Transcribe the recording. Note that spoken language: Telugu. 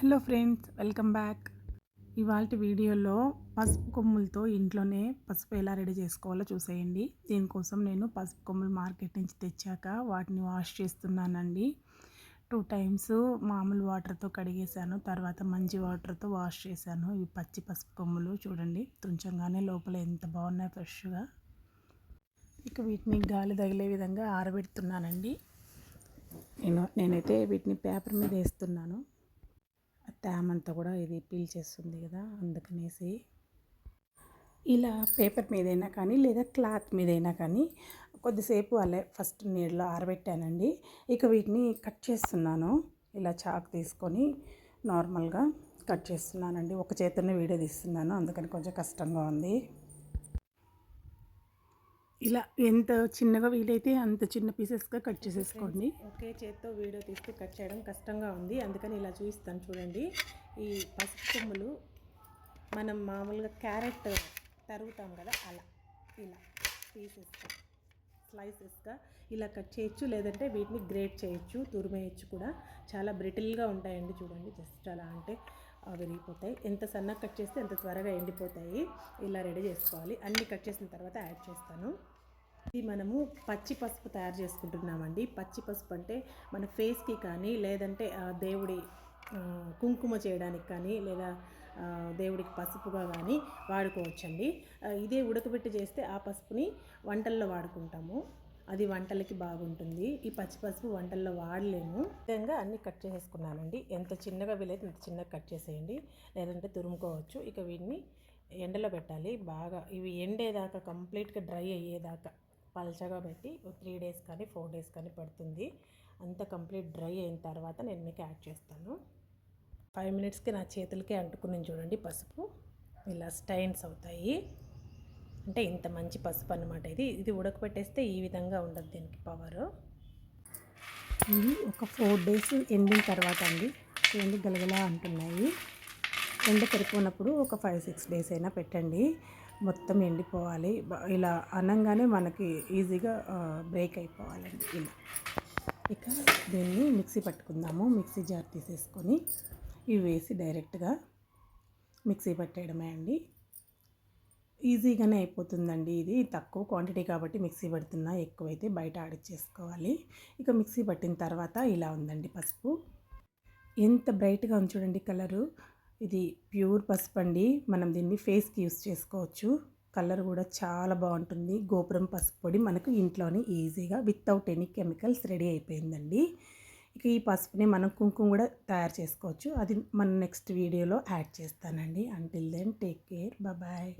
Hello friends welcome back. ఇవాళ వీడియోలో పసుపు కొమ్ములతో ఇంట్లోనే పసుపు ఎలా రెడీ చేసుకోవాలో చూసేయండి. దీనికోసం నేను పసుపు కొమ్ములు మార్కెట్ నుంచి తెచ్చాక వాటిని వాష్ చేస్తున్నానండి. టూ టైమ్స్ మామూలు వాటర్తో కడిగేశాను తర్వాత మంచి వాటర్తో వాష్ చేశాను. ఇవి పచ్చి పసుపు కొమ్ములు చూడండి తుంచంగానే లోపల ఎంత బాగున్నాయి ఫ్రెష్గా. ఇక వీటిని గాలి తగిలే విధంగా ఆరబెడుతున్నానండి. నేను నేనైతే వీటిని పేపర్ మీద వేస్తున్నాను. తేమంతా కూడా ఇది పీల్ చేస్తుంది కదా అందుకనేసి ఇలా పేపర్ మీదైనా కానీ లేదా క్లాత్ మీదైనా కానీ కొద్దిసేపు అలా ఫస్ట్ నీళ్ళలో ఆరబెట్టానండి. ఇక వీటిని కట్ చేస్తున్నాను. ఇలా చాక్ తీసుకొని నార్మల్గా కట్ చేస్తున్నానండి. ఒక చేతిని వీడియో తీస్తున్నాను అందుకని కొంచెం కష్టంగా ఉంది. ఇలా ఎంత చిన్నగా వీలైతే అంత చిన్న పీసెస్గా కట్ చేసేసుకోండి. ఒకే చేత్తో వీడియో తీస్తే కట్ చేయడం కష్టంగా ఉంది. అందుకని ఇలా చూపిస్తాను చూడండి. ఈ పసుపు కొమ్ములు మనం మామూలుగా క్యారెట్ తరుగుతాం కదా అలా ఇలా పీసెస్గా స్లైసెస్గా ఇలా కట్ చేయొచ్చు. లేదంటే వీటిని గ్రేట్ చేయొచ్చు తురిమేయచ్చు కూడా. చాలా బ్రిటిల్గా ఉంటాయండి చూడండి జస్ట్ అలా అంటే. విరిగిపోతాయి ఎంత సన్నగా కట్ చేస్తే ఎంత త్వరగా ఎండిపోతాయి. ఇలా రెడీ చేసుకోవాలి. అన్నీ కట్ చేసిన తర్వాత యాడ్ చేస్తాను. ఇది మనము పచ్చి పసుపు తయారు చేసుకుంటున్నామండి. పచ్చి పసుపు అంటే మన ఫేస్కి కానీ లేదంటే దేవుడి కుంకుమ చేయడానికి కానీ లేదా దేవుడికి పసుపుగా కానీ వాడుకోవచ్చండి. ఇదే ఉడకబెట్టి చేస్తే ఆ పసుపుని వంటల్లో వాడుకుంటాము. అది వంటలకి బాగుంటుంది. ఈ పచ్చి పసుపు వంటల్లో వాడలేము విధంగా అన్ని కట్ చేసేసుకున్నానండి. ఎంత చిన్నగా వీలైతే అంత చిన్నగా కట్ చేసేయండి. లేదంటే తురుముకోవచ్చు. ఇక వీటిని ఎండలో పెట్టాలి. బాగా ఇవి ఎండేదాకా కంప్లీట్గా డ్రై అయ్యేదాకా పల్చగా పెట్టి త్రీ డేస్ కానీ ఫోర్ డేస్ కానీ పడుతుంది. అంత కంప్లీట్ డ్రై అయిన తర్వాత నేను మీకు యాడ్ చేస్తాను. ఫైవ్ మినిట్స్కి నా చేతులకే అంటుకుని చూడండి పసుపు. ఇలా స్టైన్స్ అవుతాయి. అంటే ఇంత మంచి పసుపు అనమాట ఇది. ఇది ఉడకపెట్టేస్తే ఈ విధంగా ఉండదు దీనికి పవర్ ఇది ఒక ఫోర్ డేస్ ఎండిన తర్వాత అండి ఎండి గలగలా అంటున్నాయి. ఎండ సరిపోయినప్పుడు ఒక ఫైవ్ సిక్స్ డేస్ అయినా పెట్టండి. మొత్తం ఎండిపోవాలి. ఇలా అనంగానే మనకి ఈజీగా బ్రేక్ అయిపోవాలండి ఇలా. ఇక దీన్ని మిక్సీ పట్టుకుందాము. మిక్సీ జార్ తీసేసుకొని ఇవి వేసి డైరెక్ట్గా మిక్సీ పట్టేయడమే అండి. ఈజీగానే అయిపోతుందండి ఇది. తక్కువ క్వాంటిటీ కాబట్టి మిక్సీ పడుతున్నా ఎక్కువైతే బయట ఆడిచ్చేసుకోవాలి ఇక మిక్సీ పట్టిన తర్వాత ఇలా ఉందండి పసుపు. ఎంత బ్రైట్గా ఉంది చూడండి కలరు ఇది ప్యూర్ పసుపు అండి. మనం దీన్ని ఫేస్కి యూస్ చేసుకోవచ్చు. కలర్ కూడా చాలా బాగుంటుంది. గోపురం పసుపు పొడి మనకు ఇంట్లోనే ఈజీగా వితౌట్ ఎనీ కెమికల్స్ రెడీ అయిపోయిందండి. ఇక ఈ పసుపుని మనం కుంకుమ కూడా తయారు చేసుకోవచ్చు. అది మన నెక్స్ట్ వీడియోలో యాడ్ చేస్తానండి. Until then take care bye